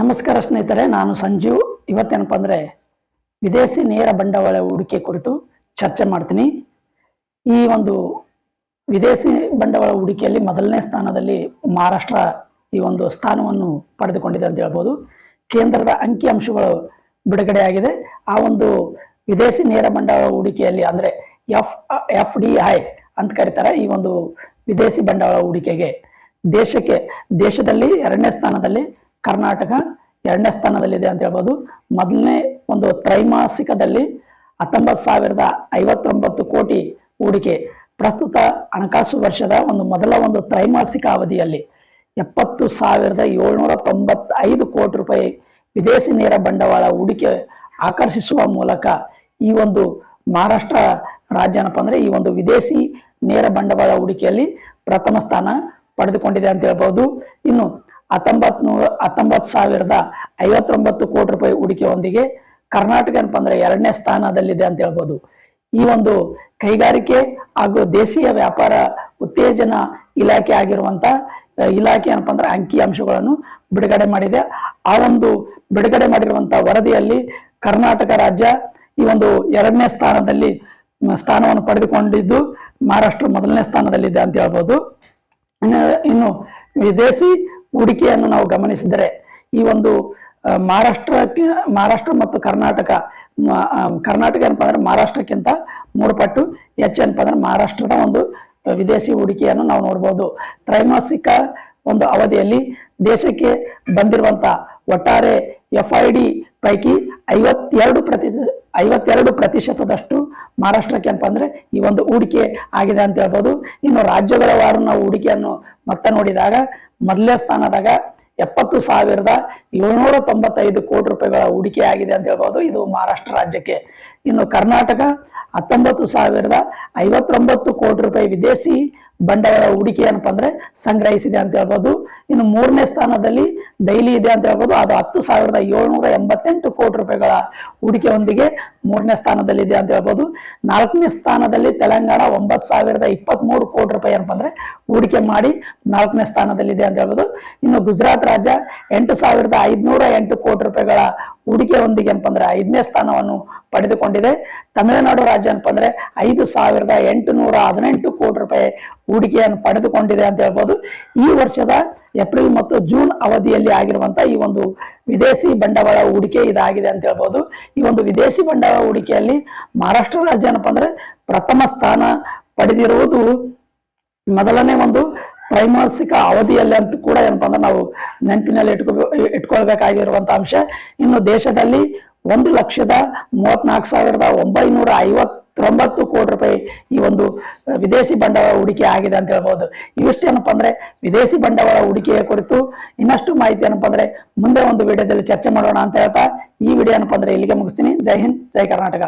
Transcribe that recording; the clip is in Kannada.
ನಮಸ್ಕಾರ ಸ್ನೇಹಿತರೆ, ನಾನು ಸಂಜೀವ್ ಇವತ್ತೇನಪ್ಪ ಅಂದರೆ ವಿದೇಶಿ ನೇರ ಬಂಡವಾಳ ಹೂಡಿಕೆ ಕುರಿತು ಚರ್ಚೆ ಮಾಡ್ತೀನಿ. ಈ ಒಂದು ವಿದೇಶಿ ಬಂಡವಾಳ ಹೂಡಿಕೆಯಲ್ಲಿ ಮೊದಲನೇ ಸ್ಥಾನದಲ್ಲಿ ಮಹಾರಾಷ್ಟ್ರ ಈ ಒಂದು ಸ್ಥಾನವನ್ನು ಪಡೆದುಕೊಂಡಿದೆ ಅಂತ ಹೇಳ್ಬೋದು. ಕೇಂದ್ರದ ಅಂಕಿಅಂಶಗಳು ಬಿಡುಗಡೆಯಾಗಿದೆ. ಆ ಒಂದು ವಿದೇಶಿ ನೇರ ಬಂಡವಾಳ ಹೂಡಿಕೆಯಲ್ಲಿ ಅಂದರೆ ಎಫ್ ಎಫ್ ಡಿ ಐ ಅಂತ ಕರೀತಾರೆ ಈ ಒಂದು ವಿದೇಶಿ ಬಂಡವಾಳ ಹೂಡಿಕೆಗೆ. ದೇಶಕ್ಕೆ, ದೇಶದಲ್ಲಿ ಎರಡನೇ ಸ್ಥಾನದಲ್ಲಿ ಕರ್ನಾಟಕ ಎರಡನೇ ಸ್ಥಾನದಲ್ಲಿದೆ ಅಂತ ಹೇಳ್ಬೋದು. ಮೊದಲನೇ ಒಂದು ತ್ರೈಮಾಸಿಕದಲ್ಲಿ ಹತ್ತೊಂಬತ್ತು ಸಾವಿರದ ಐವತ್ತೊಂಬತ್ತು ಕೋಟಿ ಹೂಡಿಕೆ. ಪ್ರಸ್ತುತ ಹಣಕಾಸು ವರ್ಷದ ಒಂದು ಮೊದಲ ಒಂದು ತ್ರೈಮಾಸಿಕ ಅವಧಿಯಲ್ಲಿ ಎಪ್ಪತ್ತು ಸಾವಿರದ ಏಳ್ನೂರ ತೊಂಬತ್ತೈದು ಕೋಟಿ ರೂಪಾಯಿ ವಿದೇಶಿ ನೇರ ಬಂಡವಾಳ ಹೂಡಿಕೆ ಆಕರ್ಷಿಸುವ ಮೂಲಕ ಈ ಒಂದು ಮಹಾರಾಷ್ಟ್ರ ರಾಜ್ಯ ಏನಪ್ಪ ಅಂದರೆ ಈ ಒಂದು ವಿದೇಶಿ ನೇರ ಬಂಡವಾಳ ಹೂಡಿಕೆಯಲ್ಲಿ ಪ್ರಥಮ ಸ್ಥಾನ ಪಡೆದುಕೊಂಡಿದೆ ಅಂತ ಹೇಳ್ಬೋದು. ಇನ್ನು ಹತ್ತೊಂಬತ್ ನೂರ ಹತ್ತೊಂಬತ್ತು ಸಾವಿರದ ಐವತ್ತೊಂಬತ್ತು ಕೋಟಿ ರೂಪಾಯಿ ಹೂಡಿಕೆಯೊಂದಿಗೆ ಕರ್ನಾಟಕ ಏನಪ್ಪ ಅಂದ್ರೆ ಎರಡನೇ ಸ್ಥಾನದಲ್ಲಿದೆ ಅಂತ ಹೇಳ್ಬೋದು. ಈ ಒಂದು ಕೈಗಾರಿಕೆ ಹಾಗೂ ದೇಶೀಯ ವ್ಯಾಪಾರ ಉತ್ತೇಜನ ಇಲಾಖೆ ಆಗಿರುವಂತ ಇಲಾಖೆ ಏನಪ್ಪ ಅಂದ್ರೆ ಅಂಕಿ ಅಂಶಗಳನ್ನು ಬಿಡುಗಡೆ ಮಾಡಿದೆ. ಆ ಒಂದು ಬಿಡುಗಡೆ ಮಾಡಿರುವಂತ ವರದಿಯಲ್ಲಿ ಕರ್ನಾಟಕ ರಾಜ್ಯ ಈ ಒಂದು ಎರಡನೇ ಸ್ಥಾನದಲ್ಲಿ ಸ್ಥಾನವನ್ನು ಪಡೆದುಕೊಂಡಿದ್ದು ಮಹಾರಾಷ್ಟ್ರ ಮೊದಲನೇ ಸ್ಥಾನದಲ್ಲಿದೆ ಅಂತ ಹೇಳ್ಬೋದು. ಇನ್ನು ವಿದೇಶಿ ಹೂಡಿಕೆಯನ್ನು ನಾವು ಗಮನಿಸಿದರೆ ಈ ಒಂದು ಮಹಾರಾಷ್ಟ್ರಕ್ಕೆ, ಮಹಾರಾಷ್ಟ್ರ ಮತ್ತು ಕರ್ನಾಟಕ ಕರ್ನಾಟಕ ಏನಪ್ಪ ಅಂದ್ರೆ ಮಹಾರಾಷ್ಟ್ರಕ್ಕಿಂತ ಮೂರು ಪಟ್ಟು ಹೆಚ್ಚು ಏನಪ್ಪ ಅಂದ್ರೆ ಮಹಾರಾಷ್ಟ್ರದ ಒಂದು ವಿದೇಶಿ ಹೂಡಿಕೆಯನ್ನು ನಾವು ನೋಡ್ಬೋದು. ತ್ರೈಮಾಸಿಕ ಒಂದು ಅವಧಿಯಲ್ಲಿ ದೇಶಕ್ಕೆ ಬಂದಿರುವಂಥ ಒಟ್ಟಾರೆ ಎಫ್ ಐ ಡಿ ಪೈಕಿ ಐವತ್ತೆರಡು ಪ್ರತಿ ಐವತ್ತೆರಡು ಪ್ರತಿಶತದಷ್ಟು ಮಹಾರಾಷ್ಟ್ರಕ್ಕೆ ಏನಪ್ಪ ಅಂದರೆ ಈ ಒಂದು ಹೂಡಿಕೆ ಆಗಿದೆ ಅಂತ ಹೇಳ್ಬೋದು. ಇನ್ನು ರಾಜ್ಯಗಳ ವಾರು ನಾವು ಹೂಡಿಕೆಯನ್ನು ಮತ್ತೆ ನೋಡಿದಾಗ ಮೊದಲನೇ ಸ್ಥಾನದಾಗ ಎಪ್ಪತ್ತು ಸಾವಿರದ ಏಳ್ನೂರ ತೊಂಬತ್ತೈದು ಕೋಟಿ ರೂಪಾಯಿಗಳ ಹೂಡಿಕೆ ಆಗಿದೆ ಅಂತ ಹೇಳ್ಬೋದು. ಇದು ಮಹಾರಾಷ್ಟ್ರ ರಾಜ್ಯಕ್ಕೆ. ಇನ್ನು ಕರ್ನಾಟಕ ಹತ್ತೊಂಬತ್ತು ಸಾವಿರದ ಐವತ್ತೊಂಬತ್ತು ಕೋಟಿ ರೂಪಾಯಿ ವಿದೇಶಿ ಬಂಡವಾಳ ಹೂಡಿಕೆ ಏನಪ್ಪ ಅಂದ್ರೆ ಸಂಗ್ರಹಿಸಿದೆ ಅಂತ ಹೇಳ್ಬೋದು. ಇನ್ನು ಮೂರನೇ ಸ್ಥಾನದಲ್ಲಿ ಡೈಲಿ ಇದೆ ಅಂತ ಹೇಳ್ಬೋದು. ಅದು ಹತ್ತು ಸಾವಿರದ ಏಳ್ನೂರ ಎಂಬತ್ತೆಂಟು ಕೋಟಿ ರೂಪಾಯಿಗಳ ಹೂಡಿಕೆಯೊಂದಿಗೆ ಮೂರನೇ ಸ್ಥಾನದಲ್ಲಿದೆ ಅಂತ ಹೇಳ್ಬೋದು. ನಾಲ್ಕನೇ ಸ್ಥಾನದಲ್ಲಿ ತೆಲಂಗಾಣ ಒಂಬತ್ತು ಸಾವಿರದ ಇಪ್ಪತ್ತ್ಮೂರು ಕೋಟಿ ರೂಪಾಯಿ ಏನಪ್ಪ ಅಂದ್ರೆ ಹೂಡಿಕೆ ಮಾಡಿ ನಾಲ್ಕನೇ ಸ್ಥಾನದಲ್ಲಿದೆ ಅಂತ ಹೇಳ್ಬೋದು. ಇನ್ನು ಗುಜರಾತ್ ರಾಜ್ಯ ಎಂಟು ಸಾವಿರದ ಐದುನೂರ ಎಂಟು ಕೋಟಿ ರೂಪಾಯಿಗಳ ಹೂಡಿಕೆಯೊಂದಿಗೆ ಅಂದ್ರೆ ಐದನೇ ಸ್ಥಾನವನ್ನು ಪಡೆದುಕೊಂಡಿದೆ. ತಮಿಳುನಾಡು ರಾಜ್ಯ ಅಂದ್ರೆ ಐದು ಸಾವಿರದ ಎಂಟುನೂರ ಹದಿನೆಂಟು ಕೋಟಿ ರೂಪಾಯಿ ಹೂಡಿಕೆಯನ್ನು ಪಡೆದುಕೊಂಡಿದೆ ಅಂತ ಹೇಳ್ಬೋದು. ಈ ವರ್ಷದ ಏಪ್ರಿಲ್ ಮತ್ತು ಜೂನ್ ಅವಧಿಯಲ್ಲಿ ಆಗಿರುವಂತಹ ಈ ಒಂದು ವಿದೇಶಿ ಬಂಡವಾಳ ಹೂಡಿಕೆ ಇದಾಗಿದೆ ಅಂತ ಹೇಳ್ಬೋದು. ಈ ಒಂದು ವಿದೇಶಿ ಬಂಡವಾಳ ಹೂಡಿಕೆಯಲ್ಲಿ ಮಹಾರಾಷ್ಟ್ರ ರಾಜ್ಯ ಏನಪ್ಪ ಅಂದ್ರೆ ಪ್ರಥಮ ಸ್ಥಾನ ಪಡೆದಿರುವುದು ಮೊದಲನೇ ಒಂದು ತ್ರೈಮಾಸಿಕ ಅವಧಿಯಲ್ಲಿ ಅಂತ ಕೂಡ ಏನಪ್ಪ ಅಂದ್ರೆ ನಾವು ನೆನಪಿನಲ್ಲಿ ಇಟ್ಕೋ ಇಟ್ಕೊಳ್ಬೇಕಾಗಿರುವಂಥ ಅಂಶ. ಇನ್ನು ದೇಶದಲ್ಲಿ ಒಂದು ಲಕ್ಷದ ಮೂವತ್ನಾಲ್ಕು ಸಾವಿರದ ಒಂಬೈನೂರ ಐವತ್ತೊಂಬತ್ತು ಕೋಟಿ ರೂಪಾಯಿ ಈ ಒಂದು ವಿದೇಶಿ ಬಂಡವಾಳ ಹೂಡಿಕೆ ಆಗಿದೆ ಅಂತ ಹೇಳ್ಬೋದು. ಇವಿಷ್ಟು ಏನಪ್ಪ ಅಂದ್ರೆ ವಿದೇಶಿ ಬಂಡವಾಳ ಹೂಡಿಕೆಯ ಕುರಿತು ಇನ್ನಷ್ಟು ಮಾಹಿತಿ ಏನಪ್ಪ ಅಂದ್ರೆ ಮುಂದೆ ಒಂದು ವಿಡಿಯೋದಲ್ಲಿ ಚರ್ಚೆ ಮಾಡೋಣ ಅಂತ ಹೇಳ್ತಾ ಈ ವಿಡಿಯೋ ಏನಪ್ಪ ಅಂದ್ರೆ ಇಲ್ಲಿಗೆ ಮುಗಿಸ್ತೀನಿ. ಜೈ ಹಿಂದ್, ಜೈ ಕರ್ನಾಟಕ.